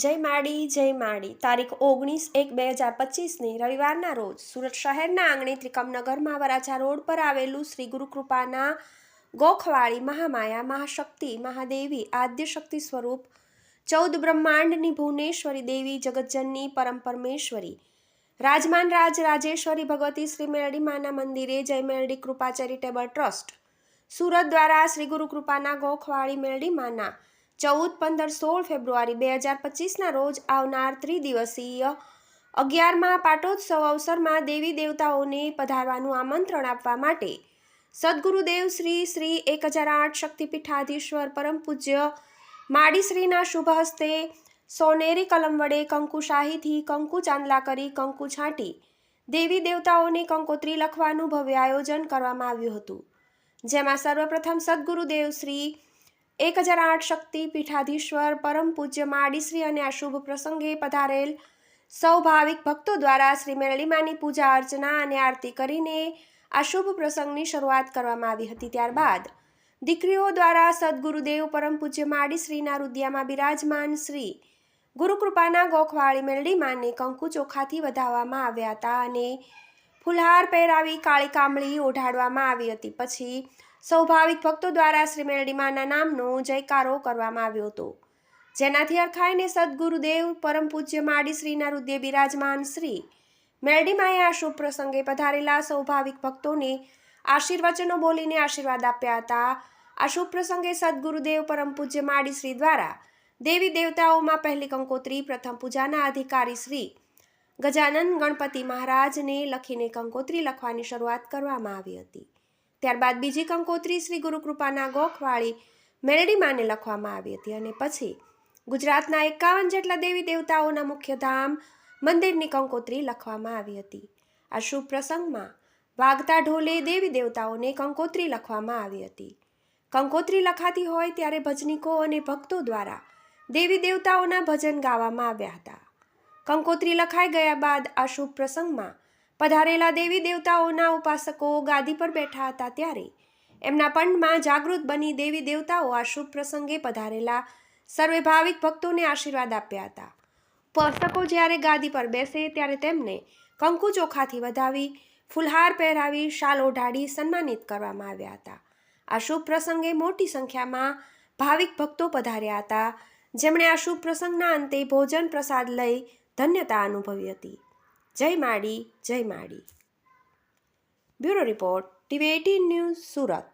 જય માડી જય માડી. તારીખ ઓગણીસ એક બે હજાર પચીસની રવિવારના રોજ સુરત શહેરના આંગણે ત્રિકમનગરમાં વરાછા રોડ પર આવેલું શ્રી ગુરુકૃપાના ગોખવાળી મહામાયા, મહાશક્તિ, મહાદેવી, આદ્ય શક્તિ સ્વરૂપ ચૌદ બ્રહ્માંડની ભુવનેશ્વરી દેવી જગતજનની પરમ પરમેશ્વરી. રાજમાન રાજ, રાજેશ્વરી ભગવતી, શ્રી મેરડી માના મંદિરે જય મેરડી કૃપા ચેરિટેબલ ટ્રસ્ટ. સુરત દ્વારા શ્રી ગુરુકૃપાના ગોખવાળી મેરડી માના ચૌદ પંદર સોળ ફેબ્રુઆરી બે હજાર પચીસના રોજ આવનાર ત્રિદિવસીય અગિયારમાં પાટોત્સવ અવસરમાં દેવી દેવતાઓને પધારવાનું આમંત્રણ આપવા માટે સદગુરુદેવ શ્રી શ્રી એક હજાર આઠ શક્તિપીઠાધીશ્વર પરમ પૂજ્ય માડીશ્રીના શુભ હસ્તે સોનેરી કલમ વડે કંકુશાહીથી કંકુ ચાંદલા કરી કંકુ છાંટી દેવી દેવતાઓને કંકોત્રી લખવાનું ભવ્ય આયોજન કરવામાં આવ્યું હતું. જેમાં સર્વપ્રથમ સદગુરુદેવ શ્રી એક હજાર આઠ શક્તિ પીઠાધીશ્વર પરમ પૂજ્ય માડીશ્રી અને આ શુભ પ્રસંગે પધારેલ સૌ ભાવિક ભક્તો દ્વારા શ્રી મેરળીમાની પૂજા અર્ચના અને આરતી કરીને આ શુભ પ્રસંગની શરૂઆત કરવામાં આવી હતી. ત્યારબાદ દીકરીઓ દ્વારા સદગુરુદેવ પરમ પૂજ્ય માડીશ્રીના રુદિયામાં બિરાજમાન શ્રી ગુરુકૃપાના ગોખવાળી મેલડીમાને કંકુ ચોખાથી વધાવવામાં આવ્યા હતા અને ફુલહાર પહેરાવી કાળી કામળી ઓઢાડવામાં આવી હતી. પછી સ્વાભાવિક ભક્તો દ્વારા શ્રી મેરડીમાના નામનો જયકારો કરવામાં આવ્યો હતો. જેનાથી અરખાઈને સદગુરુદેવ પરમ પૂજ્ય માડી શ્રીના હૃદય બિરાજમાન શ્રી મેરડીમાએ આ શુભ પ્રસંગે પધારેલા સ્વાભાવિક ભક્તોને આશીર્વચનો બોલીને આશીર્વાદ આપ્યા હતા. આ શુભ પ્રસંગે સદગુરુદેવ પરમ પૂજ્ય માડી શ્રી દ્વારા દેવી દેવતાઓમાં પહેલી કંકોત્રી, પ્રથમ પૂજાના અધિકારી શ્રી ગજાનન ગણપતિ મહારાજને લખીને કંકોત્રી લખવાની શરૂઆત કરવામાં આવી હતી. ત્યારબાદ બીજી કંકોત્રી શ્રી ગુરુકૃપાના ગોખવાળી મેલડીમાને લખવામાં આવી હતી અને પછી ગુજરાતના એકાવન જેટલા દેવી દેવતાઓના મુખ્ય ધામ મંદિરની કંકોત્રી લખવામાં આવી હતી. આ શુભ પ્રસંગમાં વાગતા ઢોલે દેવી દેવતાઓને કંકોત્રી લખવામાં આવી હતી. કંકોત્રી લખાતી હોય ત્યારે ભજનીકો અને ભક્તો દ્વારા દેવી દેવતાઓના ભજન ગાવામાં આવ્યા હતા. કંકોત્રી લખાઈ ગયા બાદ આ શુભ પ્રસંગમાં પધારેલા દેવી દેવતાઓના ઉપાસકો ગાદી પર બેઠા હતા ત્યારે એમના પંડમાં જાગૃત બની દેવી દેવતાઓ આ શુભ પ્રસંગે પધારેલા સર્વે ભાવિક ભક્તોને આશીર્વાદ આપ્યા હતા. ઉપાસકો જ્યારે ગાદી પર બેસે ત્યારે તેમને કંકુ ચોખાથી વધાવી, ફુલહાર પહેરાવી, શાલ ઓઢાડી સન્માનિત કરવામાં આવ્યા હતા. આ શુભ પ્રસંગે મોટી સંખ્યામાં ભાવિક ભક્તો પધાર્યા હતા. જેમણે આ શુભ પ્રસંગના અંતે ભોજન પ્રસાદ લઈ ધન્યતા અનુભવી હતી. જય માડી જય માડી. Bureau report TV eighteen news Surat.